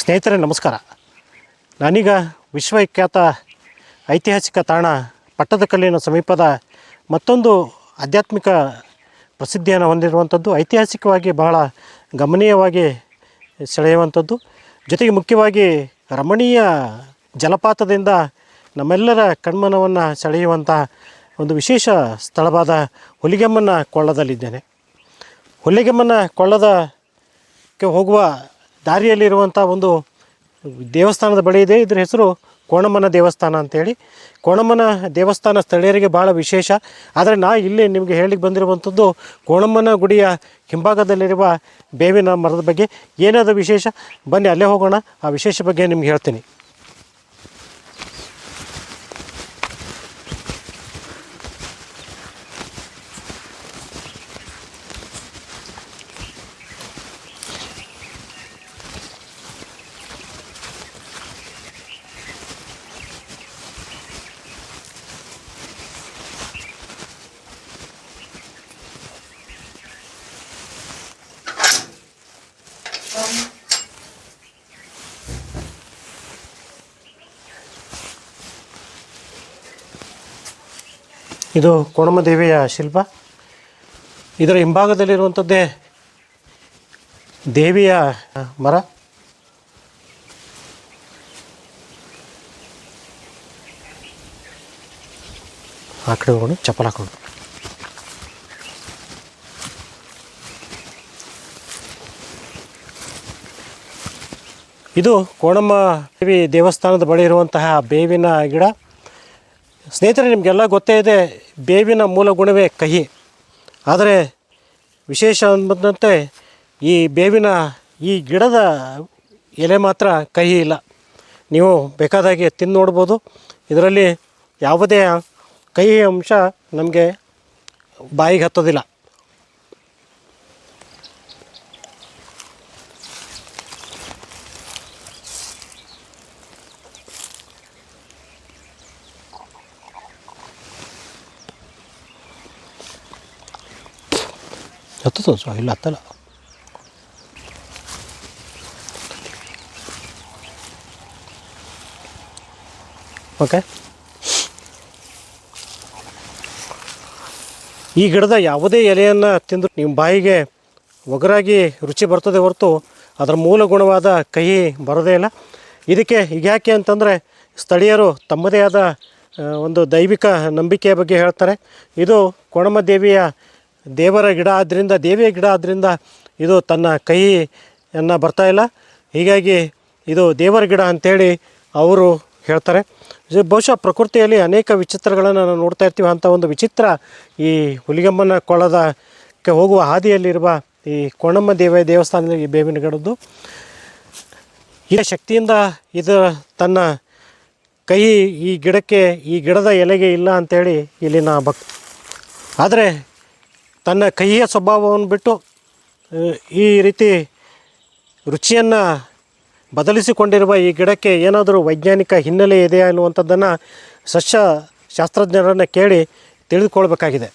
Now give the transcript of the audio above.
ಸ್ನೇಹಿತರೆ, ನಮಸ್ಕಾರ. ನಾನೀಗ ವಿಶ್ವವಿಖ್ಯಾತ ಐತಿಹಾಸಿಕ ತಾಣ ಪಟ್ಟದಕಲ್ಲಿನ ಸಮೀಪದ ಮತ್ತೊಂದು ಆಧ್ಯಾತ್ಮಿಕ ಪ್ರಸಿದ್ಧಿಯನ್ನು ಹೊಂದಿರುವಂಥದ್ದು, ಐತಿಹಾಸಿಕವಾಗಿ ಬಹಳ ಗಮನೀಯವಾಗಿ ಸೆಳೆಯುವಂಥದ್ದು. ಜೊತೆಗೆ ಮುಖ್ಯವಾಗಿ ರಮಣೀಯ ಜಲಪಾತದಿಂದ ನಮ್ಮೆಲ್ಲರ ಕಣ್ಮನವನ್ನು ಸೆಳೆಯುವಂಥ ಒಂದು ವಿಶೇಷ ಸ್ಥಳವಾದ ಹುಲಿಗೆಮ್ಮನ ಕೊಳ್ಳದಲ್ಲಿದ್ದೇನೆ. ಹುಲಿಗೆಮ್ಮನ ಕೊಳ್ಳದಕ್ಕೆ ಹೋಗುವ ದಾರಿಯಲ್ಲಿರುವಂಥ ಒಂದು ದೇವಸ್ಥಾನದ ಬಳಿ ಇದೆ. ಇದರ ಹೆಸರು ಕೋಣಮ್ಮನ ದೇವಸ್ಥಾನ ಅಂತೇಳಿ. ಕೋಣಮ್ಮನ ದೇವಸ್ಥಾನ ಸ್ಥಳೀಯರಿಗೆ ಭಾಳ ವಿಶೇಷ. ಆದರೆ ನಾ ಇಲ್ಲಿ ನಿಮಗೆ ಹೇಳಿಕ್ಕೆ ಬಂದಿರುವಂಥದ್ದು ಕೋಣಮ್ಮನ ಗುಡಿಯ ಹಿಂಭಾಗದಲ್ಲಿರುವ ಬೇವಿನ ಮರದ ಬಗ್ಗೆ ಏನಾದರೂ ವಿಶೇಷ? ಬನ್ನಿ, ಅಲ್ಲೇ ಹೋಗೋಣ. ಆ ವಿಶೇಷ ಬಗ್ಗೆ ನಿಮ್ಗೆ ಹೇಳ್ತೀನಿ. ಇದು ಕೋಣಮ್ಮ ದೇವಿಯ ಶಿಲ್ಪ. ಇದರ ಹಿಂಭಾಗದಲ್ಲಿರುವಂಥದ್ದೇ ದೇವಿಯ ಮರ. ಆ ಕಡೆ ಹೋಗೋಣ, ಚಪ್ಪಲ್ ಹಾಕೊಂಡು ಇದು ಕೋಣಮ್ಮ ದೇವಿ ದೇವಸ್ಥಾನದ ಬಳಿ ಇರುವಂತಹ ಬೇವಿನ ಗಿಡ. ಸ್ನೇಹಿತರೆ, ನಿಮಗೆಲ್ಲ ಗೊತ್ತೇ ಇದೆ, ಬೇವಿನ ಮೂಲ ಗುಣವೇ ಕಹಿ. ಆದರೆ ವಿಶೇಷ ಬಂದಂತೆ ಈ ಬೇವಿನ, ಈ ಗಿಡದ ಎಲೆ ಮಾತ್ರ ಕಹಿ ಇಲ್ಲ. ನೀವು ಬೇಕಾದಾಗೆ ತಿಂದು ನೋಡ್ಬೋದು ಇದರಲ್ಲಿ ಯಾವುದೇ ಕಹಿ ಅಂಶ ನಮಗೆ ಬಾಯಿಗೆ ಹತ್ತೋದಿಲ್ಲ. ಹತ್ತದ ಸೊ ಇಲ್ಲ ಹತ್ತಲ್ಲ ಓಕೆ ಈ ಗಿಡದ ಯಾವುದೇ ಎಲೆಯನ್ನು ತಿಂದು ನಿಮ್ಮ ಬಾಯಿಗೆ ಒಗರಾಗಿ ರುಚಿ ಬರ್ತದೆ ಹೊರತು ಅದರ ಮೂಲ ಗುಣವಾದ ಕಹಿ ಬರೋದೇ ಇಲ್ಲ. ಇದಕ್ಕೆ ಈಗ ಯಾಕೆ ಅಂತಂದರೆ ಸ್ಥಳೀಯರು ತಮ್ಮದೇ ಆದ ಒಂದು ದೈವಿಕ ನಂಬಿಕೆಯ ಬಗ್ಗೆ ಹೇಳ್ತಾರೆ. ಇದು ಕೊಣಮ ದೇವಿಯ ದೇವರ ಗಿಡ ಆದ್ದರಿಂದ ದೇವಿಯ ಗಿಡ ಆದ್ದರಿಂದ ಇದು ತನ್ನ ಕೈಯನ್ನು ಬರ್ತಾ ಇಲ್ಲ. ಹೀಗಾಗಿ ಇದು ದೇವರ ಗಿಡ ಅಂಥೇಳಿ ಅವರು ಹೇಳ್ತಾರೆ. ಬಹುಶಃ ಪ್ರಕೃತಿಯಲ್ಲಿ ಅನೇಕ ವಿಚಿತ್ರಗಳನ್ನು ನಾವು ನೋಡ್ತಾ ಇರ್ತೀವಿ. ಅಂಥ ಒಂದು ವಿಚಿತ್ರ ಈ ಹುಲಿಗಮ್ಮನ ಕೊಳದಕ್ಕೆ ಹೋಗುವ ಹಾದಿಯಲ್ಲಿರುವ ಈ ಕೋಣಮ್ಮ ದೇವ ದೇವಸ್ಥಾನದ ಈ ಬೇವಿನ ಗಿಡದ್ದು. ಈ ಶಕ್ತಿಯಿಂದ ಇದು ತನ್ನ ಕೈ ಈ ಗಿಡಕ್ಕೆ, ಈ ಗಿಡದ ಎಲೆಗೆ ಇಲ್ಲ ಅಂಥೇಳಿ ಇಲ್ಲಿನ ಭಕ್ ಆದರೆ ತನ್ನ ಕಹಿಯ ಸ್ವಭಾವವನ್ನು ಬಿಟ್ಟು ಈ ರೀತಿ ರುಚಿಯನ್ನು ಬದಲಿಸಿಕೊಂಡಿರುವ ಈ ಗಿಡಕ್ಕೆ ಏನಾದರೂ ವೈಜ್ಞಾನಿಕ ಹಿನ್ನೆಲೆ ಇದೆಯಾ ಎನ್ನುವಂಥದ್ದನ್ನು ಸಸ್ಯ ಶಾಸ್ತ್ರಜ್ಞರನ್ನು ಕೇಳಿ ತಿಳಿದುಕೊಳ್ಬೇಕಾಗಿದೆ.